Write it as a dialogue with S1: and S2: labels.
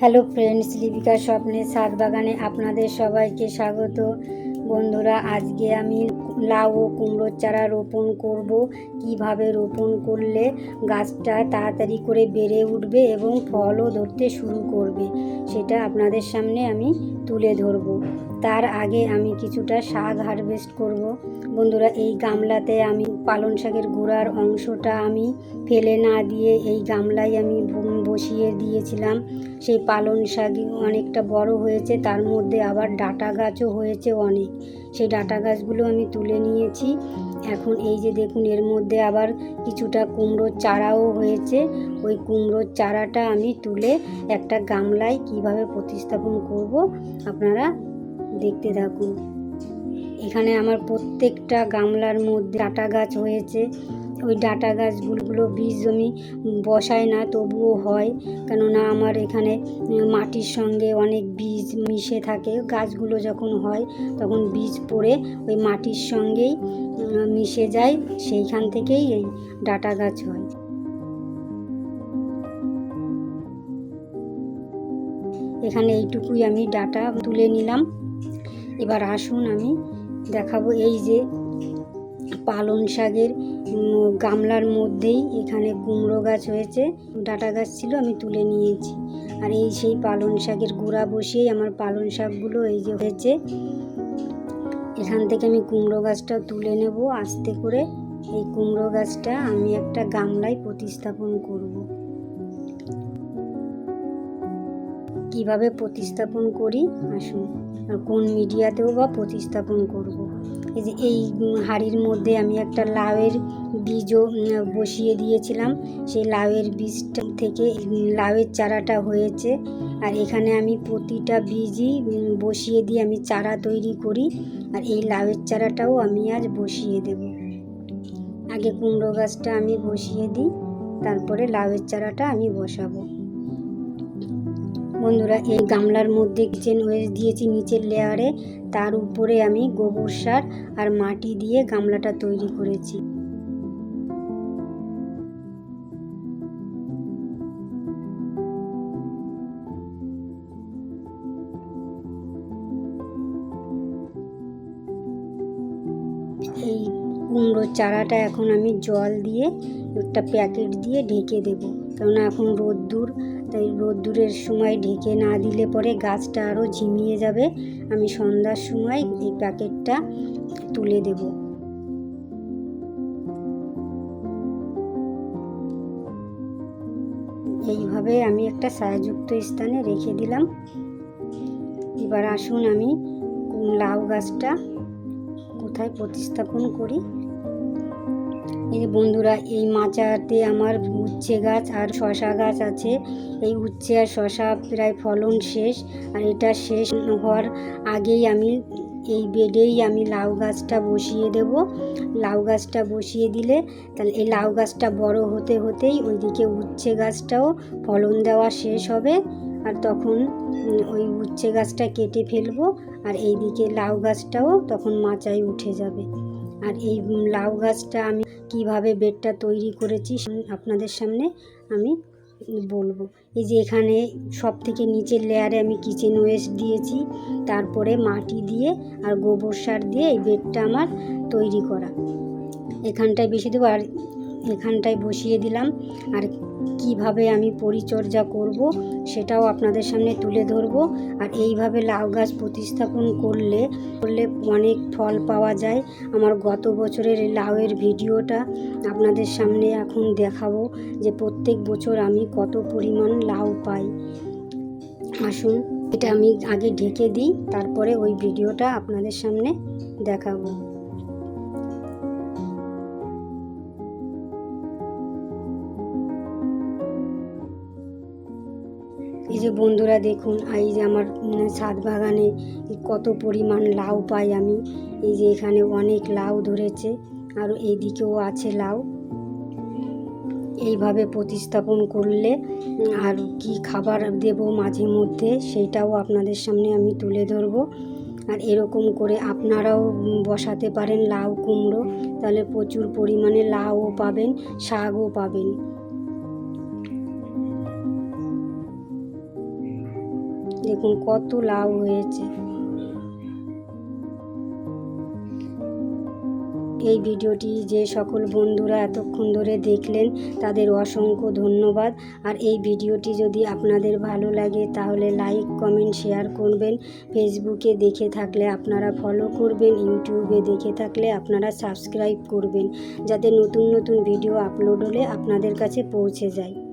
S1: Hello friends, Lipika স্বপ্নের সাত বাগানে আপনাদের সবাইকে স্বাগত। বন্ধুরা, আজকে আমি লাউ ও কুমড়োর চারা রোপণ করব। কীভাবে রোপণ করলে গাছটা তাড়াতাড়ি করে বেড়ে উঠবে এবং ফলও ধরতে শুরু করবে, সেটা আপনাদের সামনে আমি তুলে ধরব। তার আগে আমি কিছুটা শাক হারভেস্ট করব। বন্ধুরা, এই গামলাতে আমি পালং শাকের গোড়ার অংশটা আমি ফেলে না দিয়ে এই গামলায় আমি বসিয়ে দিয়েছিলাম। সেই পালং শাক অনেকটা বড় হয়েছে, তার মধ্যে আবার ডাটা গাছও হয়েছে অনেক। সেই ডাটা গাছগুলো আমি তুলে নিয়েছি। এখন এই যে দেখুন, এর মধ্যে আবার কিছুটা কুমড়োর চারাও হয়েছে। ওই কুমড়োর চারাটা আমি তুলে একটা গামলায় কীভাবে প্রতিস্থাপন করব, আপনারা দেখতে থাকুন। এখানে আমার প্রত্যেকটা গামলার মধ্যে ডাটা গাছ হয়েছে। ওই ডাটা গাছগুলো বীজ আমি বসাই না, তবুও হয়। কেননা আমার এখানে মাটির সঙ্গে অনেক বীজ মিশে থাকে। গাছগুলো যখন হয়, তখন বীজ পড়ে ওই মাটির সঙ্গেই মিশে যায়। সেইখান থেকেই এই ডাটা গাছ হয়। এখানে এইটুকুই আমি ডাটা তুলে নিলাম। এবার আসুন আমি দেখাবো এই যে পালং শাকের গামলার মধ্যেই এখানে কুমড়ো গাছ হয়েছে, ডাটা গাছ ছিল, আমি তুলে নিয়েছি। আর এই সেই পালং শাকের গুঁড়া বসিয়েই আমার পালং শাকগুলো এই যে হয়েছে। এখান থেকে আমি কুমড়ো গাছটা তুলে নেব, আস্তে করে। এই কুমড়ো গাছটা আমি একটা গামলায় প্রতিস্থাপন করব। কীভাবে প্রতিস্থাপন করি? আসুন, কোন মিডিয়াতেও বা প্রতিস্থাপন করব। এই যে এই হাঁড়ির মধ্যে আমি একটা লাউয়ের বীজও বসিয়ে দিয়েছিলাম। সেই লাউয়ের বীজটা থেকে লাউয়ের চারাটা হয়েছে। আর এখানে আমি প্রতিটা বীজই বসিয়ে দিয়ে আমি চারা তৈরি করি। আর এই লাউয়ের চারাটাও আমি আজ বসিয়ে দেব। আগে কুমড়ো গাছটা আমি বসিয়ে দিই, তারপরে লাউয়ের চারাটা আমি বসাবো। বন্ধুরা, এই গামলার মধ্যে কিচেন ওয়েস্ট দিয়েছি নিচের লেয়ারে তার উপরে আমি গোবর সার আর মাটি দিয়ে গামলাটা তৈরি করেছি। এই কুমড়োর চারাটা এখন আমি জল দিয়ে একটা প্যাকেট দিয়ে ঢেকে দেব। কেননা এখন রোদ্দুর তাই রোদ্দুরের সময় ঢেকে না দিলে পরে গাছটা আরও ঝিমিয়ে যাবে। আমি সন্ধ্যার সময় এই প্যাকেটটা তুলে দেব। এইভাবে আমি একটা ছায়াযুক্ত স্থানে রেখে দিলাম। এবার আসুন আমি লাউ গাছটা কোথায় প্রতিস্থাপন করি। এই বন্ধুরা, এই মাচাতে আমার উচ্ছে গাছ আর শশা গাছ আছে। এই উচ্ছে আর শশা প্রায় ফলন শেষ আর এটা শেষ হওয়ার আগেই আমি এই বেডেই আমি লাউ গাছটা বসিয়ে দেব। লাউ গাছটা বসিয়ে দিলে তাহলে এই লাউ গাছটা বড় হতে হতেই ওইদিকে উচ্ছে গাছটাও ফলন দেওয়া শেষ হবে আর তখন ওই উচ্ছে গাছটা কেটে ফেলব আর এইদিকে লাউ গাছটাও তখন মাচায় উঠে যাবে। আর এই লাউ গাছটা আমি কীভাবে বেডটা তৈরি করেছি আপনাদের সামনে আমি বলব। এই যে এখানে সব থেকে নিচের লেয়ারে আমি কিচেন ওয়েস্ট দিয়েছি, তারপরে মাটি দিয়ে আর গোবর সার দিয়ে এই বেডটা আমার তৈরি করা। এখানটায় বেশি দেবো আর এখানটায় বসিয়ে দিলাম। আর কীভাবে আমি পরিচর্যা করব সেটাও আপনাদের সামনে তুলে ধরবো। আর এইভাবে লাউ গাছ প্রতিস্থাপন করলে করলে অনেক ফল পাওয়া যায়। আমার গত বছরের লাউয়ের ভিডিওটা আপনাদের সামনে এখন দেখাবো যে প্রত্যেক বছর আমি কত পরিমাণ লাউ পাই। আসুন, এটা আমি আগে ঢেকে দিই, তারপরে ওই ভিডিওটা আপনাদের সামনে দেখাবো। এই যে বন্ধুরা দেখুন এই যে আমার ছাদ বাগানে কত পরিমাণ লাউ পাই আমি। এই যে এখানে অনেক লাউ ধরেছে, আর এইদিকেও আছে লাউ। এইভাবে প্রতিস্থাপন করলে, আর কি খাবার দেব মাঝে মধ্যে সেইটাও আপনাদের সামনে আমি তুলে ধরবো। আর এরকম করে আপনারাও বসাতে পারেন লাউ কুমড়ো, তাহলে প্রচুর পরিমাণে লাউও পাবেন শাকও পাবেন। দেখুন, কত লাউ হয়েছে। এই ভিডিওটি যে সকল বন্ধুরা এতক্ষণ ধরে দেখলেন, তাদের অসংখ্য ধন্যবাদ। আর এই ভিডিওটি যদি আপনাদের ভালো লাগে, তাহলে লাইক, কমেন্ট, শেয়ার করবেন। ফেসবুকে দেখে থাকলে আপনারা ফলো করবেন, ইউটিউবে দেখে থাকলে আপনারা সাবস্ক্রাইব করবেন, যাতে নতুন নতুন ভিডিও আপলোড হলে আপনাদের কাছে পৌঁছে যায়।